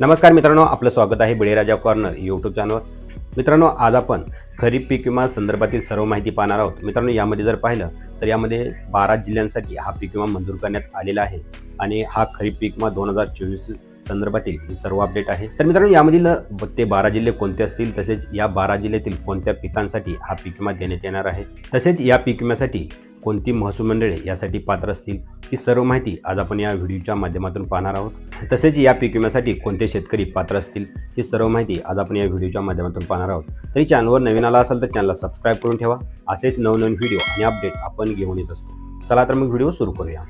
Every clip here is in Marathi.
नमस्कार मित्रांनो आपलं स्वागत आहे बळीराजा कॉर्नर यूट्यूब चॅनलवर मित्रांनो आज आपण खरीप पीक विमा संदर्भातील सर्व माहिती पाहणार आहोत. मित्रांनो यामध्ये जर पाहिलं तर यामध्ये बारा जिल्ह्यांसाठी हा पीक विमा मंजूर करण्यात आलेला आहे आणि हा खरीप पीक विमा दोन हजार चोवीस संदर्भातील ही सर्व अपडेट आहे. तर मित्रांनो यामधील ब- ते बारा जिल्हे कोणते असतील तसेच या बारा जिल्ह्यातील कोणत्या पिकांसाठी हा पीक विमा देण्यात येणार आहे तसेच या पीक विम्यासाठी कोणती महसूल मंडळे यासाठी पात्र असतील ही सर्व माहिती आज आपण या व्हिडिओच्या माध्यमातून पाहणार आहोत. तसेच या पीक विम्यासाठी कोणते शेतकरी पात्र असतील ही सर्व माहिती आज आपण या व्हिडिओच्या माध्यमातून पाहणार आहोत. तरी चॅनलवर नवीन आला असेल तर चॅनलला सबस्क्राईब करून ठेवा. असेच नवनवीन व्हिडिओ आणि अपडेट आपण घेऊन येत असतो. चला तर मग व्हिडिओ सुरू करूया.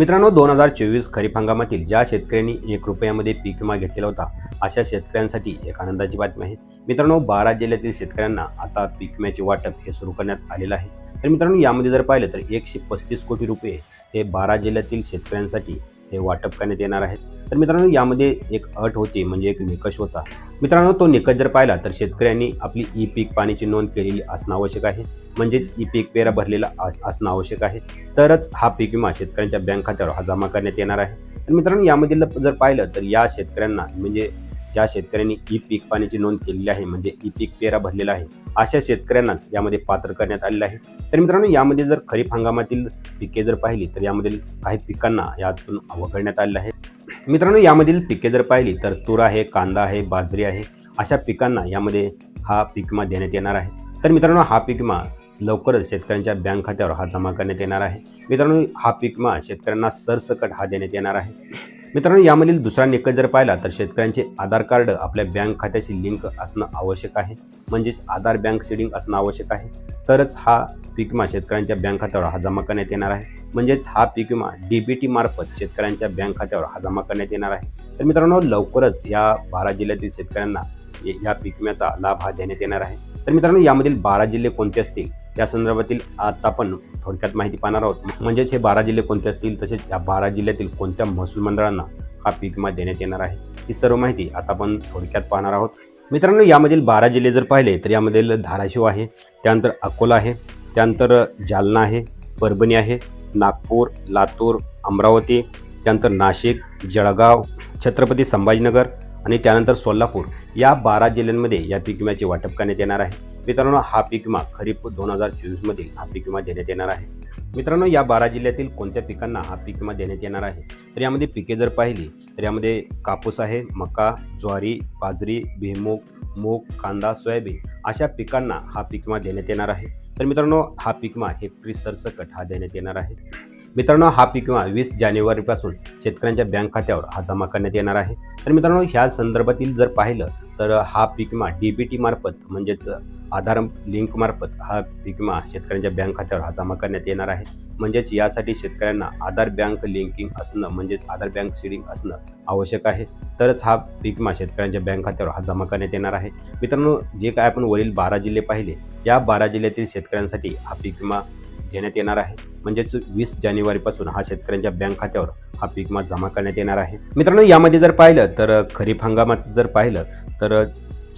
मित्रांनो दोन हजार चोवीस खरीप हंगामातील ज्या शेतकऱ्यांनी एक रुपयामध्ये पीक विमा घेतलेला होता अशा शेतकऱ्यांसाठी एक आनंदाची बातमी आहे. मित्रांनो बारा जिल्ह्यातील शेतकऱ्यांना आता पीक विम्याचे वाटप हे सुरू करण्यात आलेलं आहे. तर मित्रांनो यामध्ये जर पाहिलं तर एकशे पस्तीस कोटी रुपये हे बारा जिल्ह्यातील शेतकऱ्यांसाठी हे वाटप करण्यात येणार आहेत तर मित्रांनो यामध्ये एक अट होती म्हणजे एक निकष होता. मित्रांनो तो निकष जर पाहिला तर शेतकऱ्यांनी आपली ई पीक पाण्याची नोंद केलेली असणं आवश्यक आहे. म्हणजेच ई पीक पेरा भरलेला अस- असणं आवश्यक आहे. तरच हा पीक विमा शेतकऱ्यांच्या बँक खात्यावर हा जमा करण्यात येणार आहे. तर मित्रांनो यामधील जर पाहिलं तर या शेतकऱ्यांना म्हणजे ज्या शेतकऱ्यांनी ई पीक पाण्याची नोंद केलेली आहे म्हणजे ई पीक पेरा भरलेला आहे अशा शेतकऱ्यांनाच यामध्ये पात्र करण्यात आलेलं आहे. तर मित्रांनो यामध्ये जर खरीप हंगामातील पिके जर पाहिली तर यामधील काही पिकांना यातून वगळण्यात आलेलं आहे. मित्रांनो यामधील पिके जर पाहिली तर तुरा आहे कांदा आहे बाजरी आहे अशा पिकांना यामध्ये हा पीक विमा देण्यात येणार आहे. तर मित्रांनो हा पीक विमा लवकरच शेतकऱ्यांच्या बँक खात्यावर हा जमा करण्यात येणार आहे. मित्रांनो हा पीक विमा शेतकऱ्यांना सरसकट हा देण्यात येणार आहे. मित्रांनो यामधील दुसरा निकष जर पाहिला तर शेतकऱ्यांचे आधार कार्ड आपल्या बँक खात्याशी लिंक असणं आवश्यक आहे. म्हणजेच आधार बँक सिडिंग असणं आवश्यक आहे. तरच हा पीक विमा शेतकऱ्यांच्या बँक खात्यावर हा जमा करण्यात येणार आहे. म्हणजेच हा पीक विमा डी बी मार्फत शेतकऱ्यांच्या बँक खात्यावर हा जमा करण्यात येणार आहे. तर मित्रांनो लवकरच या बारा जिल्ह्यातील शेतकऱ्यांना या पीक विम्याचा लाभ हा देण्यात येणार आहे. तर मित्रांनो यामधील बारा जिल्हे कोणते असतील? त्या संदर्भातील आता आपण थोडक्यात माहिती पाहणार आहोत. म्हणजेच हे बारा जिल्हे कोणते असतील? तसेच या बारा जिल्ह्यातील कोणत्या महसूल मंडळांना हा पीक विमा देण्यात येणार आहे? ही सर्व माहिती आता आपण थोडक्यात पाहणार आहोत. मित्रांनो यामधील बारा जिल्हे जर पाहिले तर यामधील धाराशिव आहे त्यानंतर अकोला आहे त्यानंतर जालना आहे परभणी आहे नागपूर लातूर अमरावती त्यानंतर नाशिक जळगाव छत्रपती संभाजीनगर आणि त्यानंतर सोलापूर या बारा जिल्ह्यांमध्ये या पीक विम्याचे वाटप करण्यात येणार आहे. मित्रांनो हा पीक विमा खरीप दोन हजार चोवीसमधील हा पीक विमा देण्यात येणार आहे. मित्रांनो या बारा जिल्ह्यातील कोणत्या पिकांना हा पीक विमा देण्यात येणार आहे? तर यामध्ये पिके जर पाहिली तर यामध्ये कापूस आहे मका ज्वारी बाजरी भुईमूग मूग कांदा सोयाबीन अशा पिकांना हा पीक विमा देण्यात येणार आहे. तर मित्रांनो हा पीक विमा हेक्टरी हा देण्यात येणार आहे. मित्रांनो हा पीक विमा वीस जानेवारीपासून शेतकऱ्यांच्या बँक खात्यावर हा जमा करण्यात येणार आहे. तर मित्रांनो ह्या संदर्भातील जर पाहिलं तर हा पीक विमा डी बी टी मार्फत म्हणजेच आधार लिंक मार्फत हा पीक विमा शेतकऱ्यांच्या बँक खात्यावर हा जमा करण्यात येणार आहे. म्हणजेच यासाठी शेतकऱ्यांना आधार बँक लिंकिंग असणं म्हणजेच आधार बँक सीडिंग असणं आवश्यक आहे. तरच हा पीक विमा शेतकऱ्यांच्या बँक खात्यावर हा जमा करण्यात येणार आहे. मित्रांनो जे काय आपण वरील बारा जिल्हे पाहिले या बारा जिल्ह्यातील शेतकऱ्यांसाठी हा पीक विमा घेण्यात येणार आहे. म्हणजेच वीस जानेवारीपासून हा शेतकऱ्यांच्या बँक खात्यावर हा पीक विमा जमा करण्यात येणार आहे. मित्रांनो यामध्ये जर पाहिलं तर खरीप हंगामात जर पाहिलं तर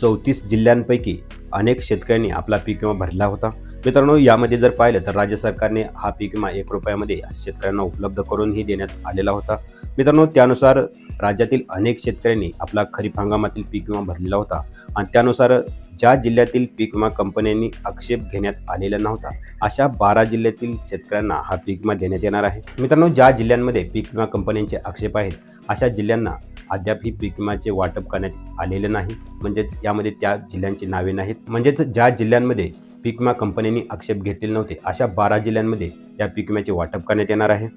चौतीस जिल्ह्यांपैकी अनेक शेतकऱ्यांनी आपला पीक विमा भरला होता. मित्रांनो यामध्ये जर पाहिलं तर राज्य सरकारने हा पीक विमा एक रुपयामध्ये शेतकऱ्यांना उपलब्ध करूनही देण्यात आलेला होता. मित्रांनो त्यानुसार राज्यातील अनेक शेतकऱ्यांनी आपला खरीप हंगामातील पीक विमा भरलेला होता आणि त्यानुसार ज्या जिल्ह्यातील पीक विमा कंपन्यांनी आक्षेप घेण्यात आलेला नव्हता अशा बारा जिल्ह्यातील शेतकऱ्यांना हा पीक विमा देण्यात येणार आहे. मित्रांनो ज्या जिल्ह्यांमध्ये पीक विमा कंपन्यांचे आक्षेप आहेत अशा जिल्ह्यांना अद्याप ही पीक विम्याचे वाटप करण्यात आलेले नाही. म्हणजेच यामध्ये त्या जिल्ह्यांची नावे नाहीत. म्हणजेच ज्या जिल्ह्यांमध्ये पीक विमा कंपन्यांनी आक्षेप घेतलेले नव्हते अशा बारा जिल्ह्यांमध्ये या पीक विम्याचे वाटप करण्यात येणार आहे.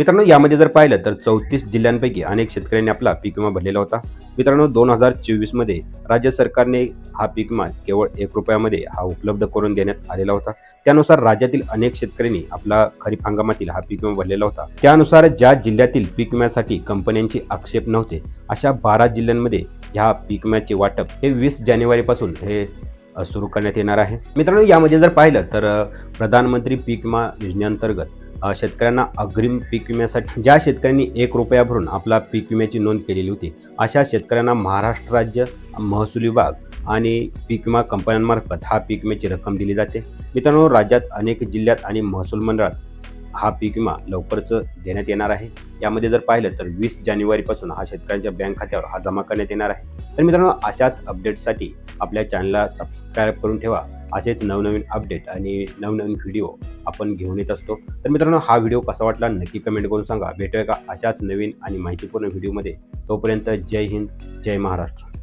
मित्रांनो यामध्ये जर पाहिलं तर चौतीस जिल्ह्यांपैकी अनेक शेतकऱ्यांनी आपला पीक विमा भरलेला होता. मित्रांनो दोन हजार चोवीसमध्ये राज्य सरकारने हा पीक विमा केवळ एक रुपयामध्ये हा उपलब्ध करून देण्यात आलेला होता. त्यानुसार राज्यातील अनेक शेतकऱ्यांनी आपला खरीप हंगामातील हा पीक विमा भरलेला होता. त्यानुसार ज्या जिल्ह्यातील पीक विम्यासाठी कंपन्यांचे आक्षेप नव्हते अशा बारा जिल्ह्यांमध्ये ह्या पीक विम्याचे वाटप हे वीस जानेवारीपासून हे सुरू करण्यात येणार आहे. मित्रांनो यामध्ये जर पाहिलं तर प्रधानमंत्री पीक विमा योजनेअंतर्गत शेतकऱ्यांना अग्रिम पीक विम्यासाठी ज्या शेतकऱ्यांनी एक रुपया भरून आपला पीक विम्याची नोंद केलेली होती अशा शेतकऱ्यांना महाराष्ट्र राज्य महसूल विभाग आणि पीक विमा कंपन्यांमार्फत हा पीक विम्याची रक्कम दिली जाते. मित्रांनो राज्यात अनेक जिल्ह्यात आणि महसूल मंडळात हा पीक विमा लवकरच देण्यात येणार आहे. यामध्ये जर पाहिलं तर वीस जानेवारीपासून हा शेतकऱ्यांच्या बँक खात्यावर हा जमा करण्यात येणार आहे. तर मित्रांनो अशाच अपडेटसाठी आपल्या चॅनलला सबस्क्राईब करून ठेवा. असेच नवनवीन अपडेट आणि नवनवीन व्हिडिओ आपण घेऊन येत असतो. तर मित्रांनो हा व्हिडिओ कसा वाटला नक्की कमेंट करून सांगा. भेटूया का अशाच नवीन आणि माहितीपूर्ण व्हिडिओमध्ये. तोपर्यंत जय हिंद जय महाराष्ट्र.